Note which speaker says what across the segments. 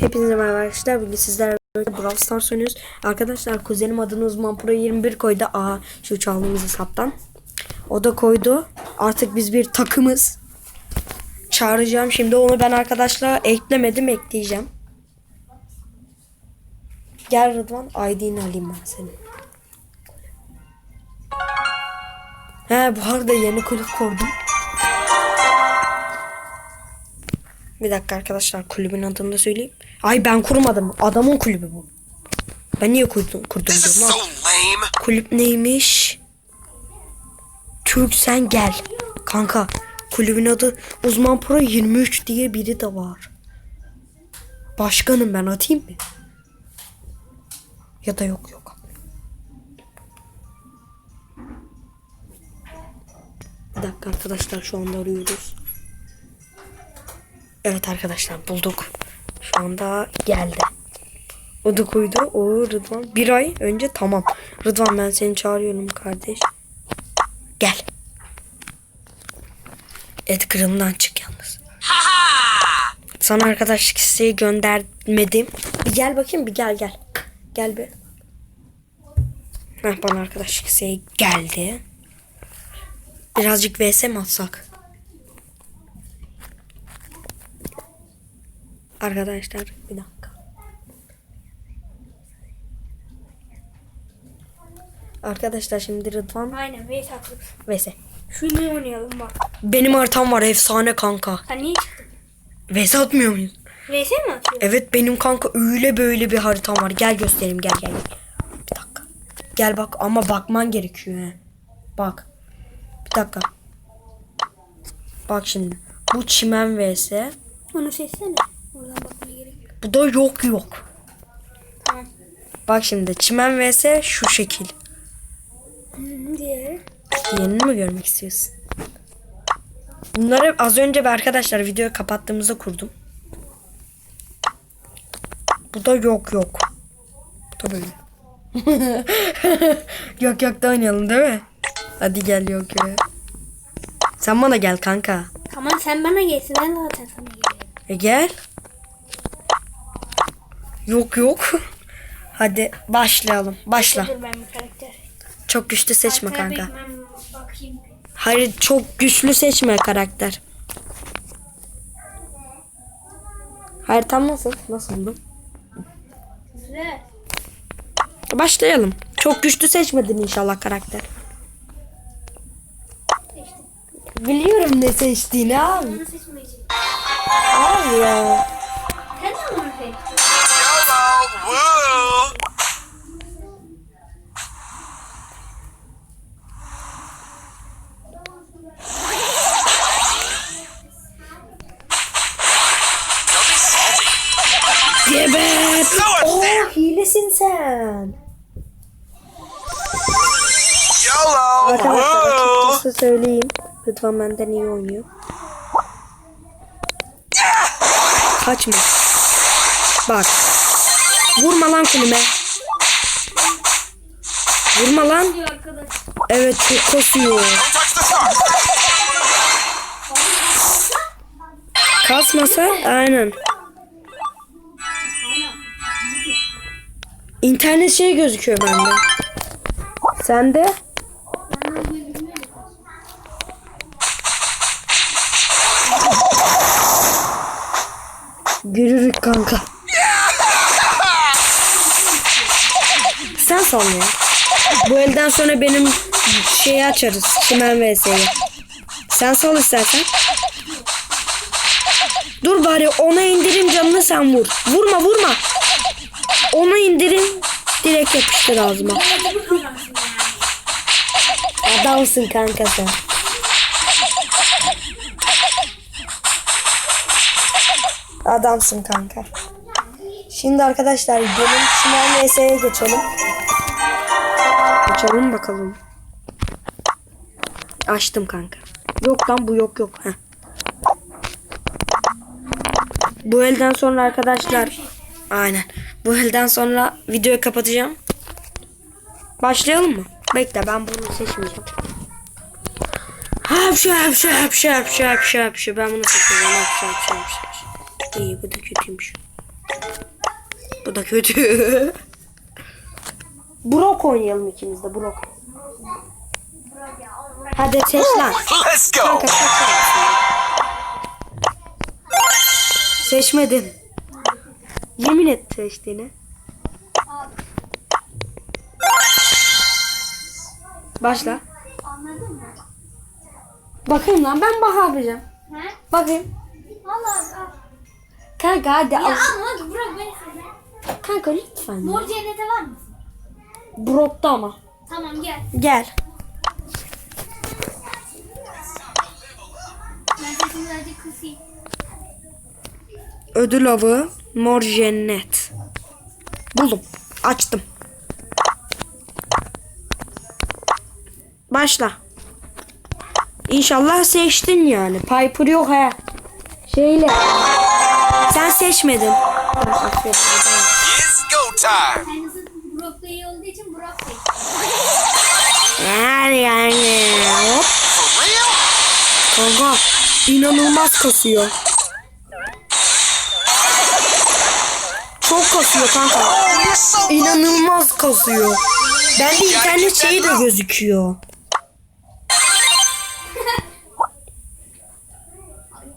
Speaker 1: Hepinize merhaba arkadaşlar. Bugün sizlerle Brawl Stars oynuyoruz. Arkadaşlar kuzenim adını Uzman Pro 21 koydu. Aa şu çaldığımız hesaptan. O da koydu. Artık biz bir takımız. Çağıracağım. Şimdi onu ben arkadaşlar eklemedim. Ekleyeceğim. Gel Rıdvan. ID'ni alayım ben senin. He bu arada yeni kulüp kurdum. Bir dakika arkadaşlar kulübün adını da söyleyeyim. Ay ben kurmadım. Adamın kulübü bu. Ben niye kurdum, kurdum diyorum. lan. Kulüp neymiş? Türk sen gel. Kanka kulübün adı Uzman Pro 23 diye biri de var. Başkanım ben atayım mı? Ya da yok yok. Bir dakika arkadaşlar şu anda arıyoruz. Evet arkadaşlar bulduk. Anda geldi. O da koydu. O Rıdvan. Bir ay önce tamam. Rıdvan ben seni çağırıyorum kardeş. Gel. Edgar'ından çık yalnız. Sana arkadaşlık isteği göndermedim. Bir gel bakayım bir gel gel. Gel bir. Heh, bana arkadaşlık isteği geldi. Birazcık vs mi atsak? Arkadaşlar bir dakika. Arkadaşlar şimdi Rıdvan
Speaker 2: Aynen ve saklı.
Speaker 1: vs.
Speaker 2: Şunu oynayalım bak.
Speaker 1: Benim haritam var efsane kanka.
Speaker 2: Sen niye çıktın?
Speaker 1: Vs atmıyor muyuz?
Speaker 2: VS mi atıyor?
Speaker 1: Evet benim kanka öyle böyle bir haritam var. Gel göstereyim gel gel. gel. Bir dakika. Gel bak ama bakman gerekiyor he. Bak. Bir dakika. Bak şimdi. Bu çimen vs.
Speaker 2: Onu seçsene. Oradan bakmaya gerek yok.
Speaker 1: Bu da yok yok.
Speaker 2: Tamam.
Speaker 1: Bak şimdi çimen vs şu şekil.
Speaker 2: Diğeri.
Speaker 1: Yenini mi görmek istiyorsun? Bunları az önce arkadaşlar videoyu kapattığımızda kurdum. Bu da yok yok. Bu da böyle. yok yok da oynayalım değil mi? Hadi gel yok yok. Sen bana gel kanka.
Speaker 2: Tamam sen bana gelsin. Ben zaten sana geliyorum.
Speaker 1: E gel. Yok yok. Hadi başlayalım. Başla. Çok güçlü seçme kanka. Hayır çok güçlü seçme karakter. Hayır tam nasıl? Nasıl?
Speaker 2: Güzel.
Speaker 1: Başlayalım. Çok güçlü seçmedin inşallah karakter. Biliyorum ne seçtiğini abi. Abi ya.
Speaker 2: Sen.
Speaker 3: YOLO.
Speaker 1: Arkadaşlar açıkçası söyleyeyim. Rıdvan benden iyi oynuyor. Kaçma. Bak. Vurma lan kulüme. Vurma lan. Evet çok
Speaker 3: star.
Speaker 1: Kasmasa aynen. İnternet şey gözüküyor bende. Sende? Görürük kanka. Sen sal ya. Bu elden sonra benim şeyi açarız. Çimen vs'yi. Sen sal istersen. Dur bari ona indirim canını sen vur. Vurma vurma. Onu indirin. Direkt yapıştır ağzıma. Adamsın kanka sen. Adamsın kanka. Şimdi arkadaşlar gelin Çimen VS'ye geçelim. Açalım bakalım. Açtım kanka. Yok lan bu yok yok. Heh. Bu elden sonra arkadaşlar aynen. Bu elden sonra videoyu kapatacağım. Başlayalım mı? Bekle ben bunu seçmeyeceğim. Hapşı hapşı hapşı hapşı hapşı hapşı. Ben bunu seçmeyeceğim. Hapşı hapşı hapşı. hapşı. İyi bu da kötüymüş. Bu da kötü. Brok oynayalım ikimiz de Brok. Hadi seç lan.
Speaker 3: Let's go.
Speaker 1: Kanka seç lan. Seçmedin. Yemin et seçtiğini. Başla.
Speaker 2: Anladın mı?
Speaker 1: Bakayım lan ben bakamayacağım.
Speaker 2: He?
Speaker 1: Bakayım.
Speaker 2: Al abi al.
Speaker 1: Kanka hadi
Speaker 2: Ya
Speaker 1: al.
Speaker 2: ama bırak beni söyle.
Speaker 1: Kanka lütfen. ya.
Speaker 2: Mor cennete var mısın?
Speaker 1: Brok'ta ama.
Speaker 2: Tamam gel.
Speaker 1: Gel.
Speaker 2: Ben sesimi sadece kısayım.
Speaker 1: Ödül avı mor cennet. Buldum. Açtım. Başla. İnşallah seçtin yani. Piper yok ha. Şeyle. Sen seçmedin.
Speaker 3: It's go time.
Speaker 1: Yani yani. Hop. Kanka inanılmaz kasıyor. Çok kasıyor kanka.
Speaker 3: Oh,
Speaker 1: İnanılmaz kasıyor. Bende internet şeyi de gözüküyor.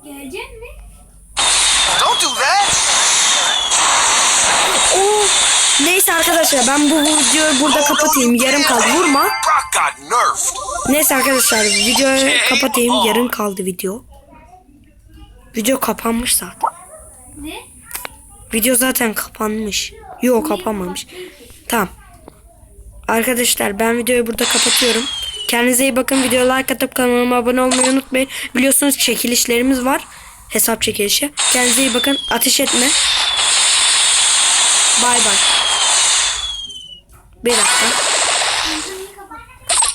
Speaker 2: Gelecek mi?
Speaker 3: Don't do that.
Speaker 1: Oo. Neyse arkadaşlar ben bu videoyu burada kapatayım. Yarım kaldı. Vurma. Neyse arkadaşlar videoyu kapatayım. Yarım kaldı video. Video kapanmış zaten.
Speaker 2: Ne?
Speaker 1: Video zaten kapanmış. Yok kapanmamış. Tamam. Arkadaşlar ben videoyu burada kapatıyorum. Kendinize iyi bakın. Videoya like atıp kanalıma abone olmayı unutmayın. Biliyorsunuz çekilişlerimiz var. Hesap çekilişi. Kendinize iyi bakın. Ateş etme. Bay bay. Bir dakika.